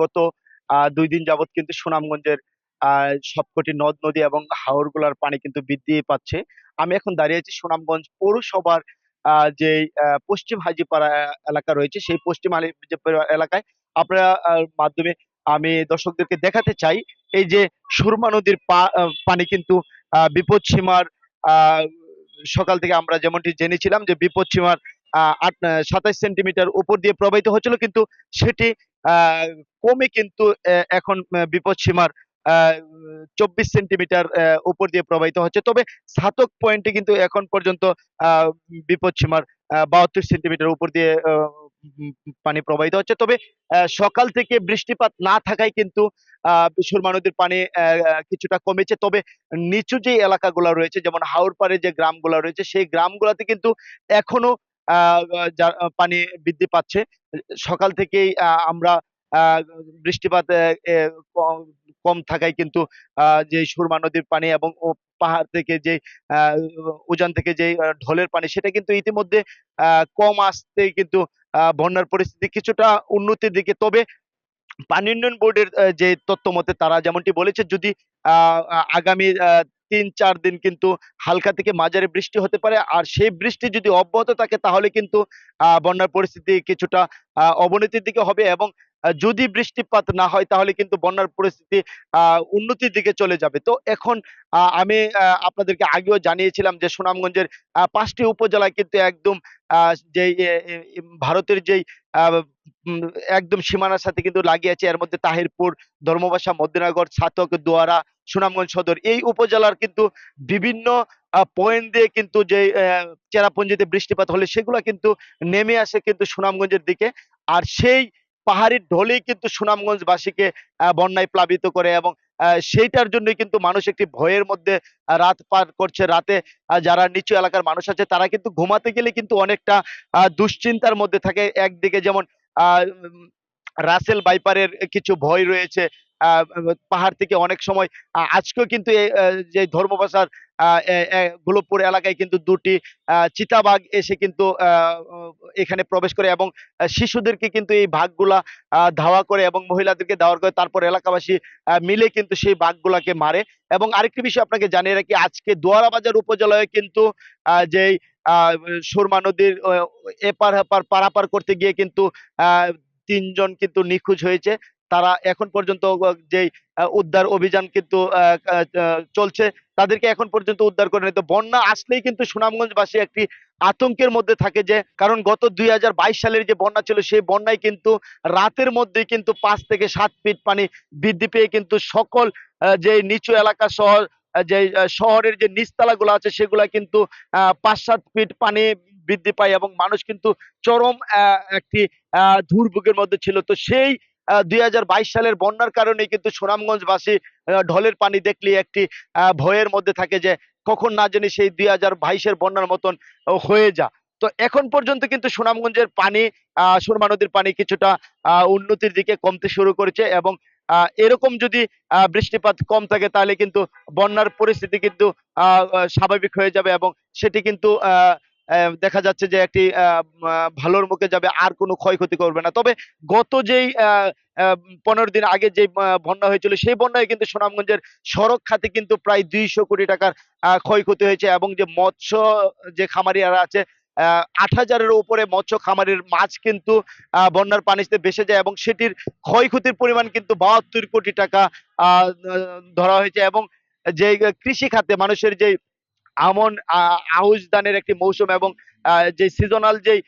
গত দুই দিন যাবত কিন্তু সুনামগঞ্জের সবকটি নদ, নদী এবং হাওরগুলার পানি কিন্তু বৃদ্ধি পাচ্ছে। আমি এখন দাঁড়িয়ে আছি সুনামগঞ্জ পৌরসভার যে পশ্চিম হাজিপাড়া এলাকা রয়েছে, সেই পশ্চিম হাজিপাড়া এলাকায় আপনারা মাধ্যমে আমি দর্শকদেরকে দেখাতে চাই, এই যে সুরমা নদীর পানি কিন্তু বিপদ সীমার সকাল থেকে আমরা যেমনটি জেনেছিলাম যে বিপদ সীমার আট, সাতাইশ সেন্টিমিটার উপর দিয়ে প্রবাহিত হচ্ছিল, কিন্তু সেটি কমে কিন্তু এখন আহ, বিপদ সীমার চব্বিশ সেন্টিমিটার উপর দিয়ে প্রবাহিত হচ্ছে। তবে স্নাতক পয়েন্টে কিন্তু এখন পর্যন্ত আহ, বিপদ সীমার বাহাত্তর সেন্টিমিটার উপর দিয়ে পানি প্রবাহিত হচ্ছে। তবে সকাল থেকে বৃষ্টিপাত না থাকায় কিন্তু সুরমা নদীর পানি কিছুটা কমেছে। তবে নিচু যে এলাকাগুলো রয়েছে যেমন হাওর পাড়ে যে গ্রামগুলো রয়েছে সেই গ্রামগুলোতে কিন্তু এখনও পানি বৃদ্ধি পাচ্ছে। সকাল থেকেই আমরা বৃষ্টিপাত কম থাকায় কিন্তু যে সুরমা নদীর পানি এবং পাহাড় থেকে যে উজান থেকে যে ঢলের পানি, সেটা কিন্তু ইতিমধ্যে কম আসতে কিন্তু বন্যার পরিস্থিতি কিছুটা উন্নতির দিকে। তবে পানি উন্নয়ন বোর্ডের যে তথ্য মতে তারা যেমনটি বলেছে, যদি আগামী তিন চার দিন কিন্তু হালকা থেকে মাঝারি বৃষ্টি হতে পারে। আর সেই বৃষ্টি যদি অব্যাহত থাকে তাহলে কিন্তু বন্যার পরিস্থিতি কিছুটা অবনতির দিকে হবে এবং যদি বৃষ্টিপাত না হয় তাহলে কিন্তু বন্যার পরিস্থিতি উন্নতির দিকে চলে যাবে। তো এখন আমি আপনাদেরকে আগেও জানিয়েছিলাম যে সুনামগঞ্জের পাঁচটি উপজেলায় কিন্তু একদম এ, ভারতের যেই একদম সীমানার সাথে কিন্তু লাগিয়ে আছে। এর মধ্যে তাহিরপুর ধর্মবাসা মদিনাগর ছাতক দোয়ারা সুনামগঞ্জ সদর। এই উপজেলার কিন্তু বিভিন্ন পয়েন্ট দিয়ে কিন্তু যে চেরাপুঞ্জিতে বৃষ্টিপাত হলে সেগুলো কিন্তু নেমে আসে কিন্তু সুনামগঞ্জের দিকে। আর সেই পাহাড়ি ঢলেই কিন্তু সুনামগঞ্জবাসীকে বন্যায় প্লাবিত করে এবং সেইটার জন্যই কিন্তু মানুষ একটি ভয়ের মধ্যে রাত পার করছে। রাতে যারা নিচু এলাকার মানুষ আছে তারা কিন্তু ঘুমাতে গেলে কিন্তু অনেকটা দুশ্চিন্তার মধ্যে থাকে। একদিকে যেমন রাসেল বাইপারের কিছু ভয় রয়েছে পাহাড় থেকে অনেক সময় আজকেও কিন্তু যে ধর্মবাসার গোলকপুর এলাকায় কিন্তু দুটি চিতাবাঘ এসে কিন্তু এখানে প্রবেশ করে এবং শিশুদেরকে কিন্তু এই বাঘগুলা ধাওয়া করে এবং মহিলাদেরকে ধাওয়া করে। তারপর এলাকাবাসী মিলে কিন্তু সেই বাঘগুলাকে মারে এবং আরেকটি বিষয় আপনাকে জানিয়ে রাখি, আজকে দোয়ারা বাজার উপজেলায় কিন্তু যেই সুরমা নদীর এপার হেপার পারাপার করতে গিয়ে কিন্তু তিনজন কিন্তু নিখোঁজ হয়েছে। তারা এখন পর্যন্ত যে উদ্ধার অভিযান কিন্তু চলছে, তাদেরকে এখন পর্যন্ত উদ্ধার করে তো বন্যা আসলেই কিন্তু সুনামগঞ্জবাসী একটি আতঙ্কের মধ্যে থাকে যে, কারণ গত দুই হাজার বাইশ সালের যে বন্যা ছিল, সেই বন্যায় কিন্তু রাতের মধ্যেই কিন্তু পাঁচ থেকে সাত ফিট পানি বৃদ্ধি পেয়ে কিন্তু সকল যে নিচু এলাকা শহর যে শহরের যে নিচতলাগুলো আছে, সেগুলা কিন্তু পাঁচ সাত ফিট পানি বৃদ্ধি পায় এবং মানুষ কিন্তু চরম একটি দুর্ভোগের মধ্যে ছিল। তো সেই দুই হাজার বাইশ সালের বন্যার কারণে কিন্তু সুনামগঞ্জবাসী ঢলের পানি দেখলে একটি ভয়ের মধ্যে থাকে যে কখন না জানি সেই দুই হাজার বাইশের বন্যার মতন হয়ে যা। তো এখন পর্যন্ত কিন্তু সুনামগঞ্জের পানি সুরমা নদীর পানি কিছুটা উন্নতির দিকে কমতে শুরু করেছে এবং এরকম যদি বৃষ্টিপাত কম থাকে তাহলে কিন্তু বন্যার পরিস্থিতি কিন্তু স্বাভাবিক হয়ে যাবে এবং সেটি কিন্তু দেখা যাচ্ছে যে একটি ভালোর মুখে যাবে, আর কোনো ক্ষয়ক্ষতি করবে না। তবে গত যেই পনেরো দিন আগে যে বন্যা হয়েছিল, সেই বন্যায় কিন্তু সুনামগঞ্জের সড়ক খাতে কিন্তু প্রায় দুইশো কোটি টাকার ক্ষয়ক্ষতি হয়েছে এবং যে মৎস্য, যে খামারিয়ারা আছে আট হাজারের উপরে মৎস্য খামারের মাছ কিন্তু বন্যার পানিতে ভেসে যায় এবং সেটির ক্ষয়ক্ষতির পরিমাণ কিন্তু বাহাত্তর কোটি টাকা ধরা হয়েছে এবং যে কৃষি খাতে মানুষের যে আমন আউশ ধানের একটি মৌসুম এবং যে সিজনাল যেই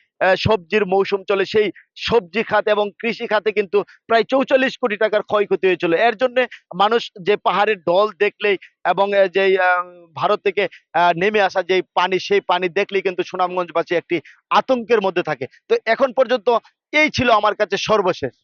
সবজির মৌসুম চলে সেই সবজি খাত এবং কৃষি খাতে কিন্তু প্রায় চৌচল্লিশ কোটি টাকার ক্ষয়ক্ষতি হয়েছিল। এর জন্য মানুষ যে পাহাড়ের ঢল দেখলেই এবং যে ভারত থেকে নেমে আসা যে পানি, সেই পানি দেখলেই কিন্তু সুনামগঞ্জবাসী একটি আতঙ্কের মধ্যে থাকে। তো এখন পর্যন্ত এই ছিল আমার কাছে সর্বশেষ।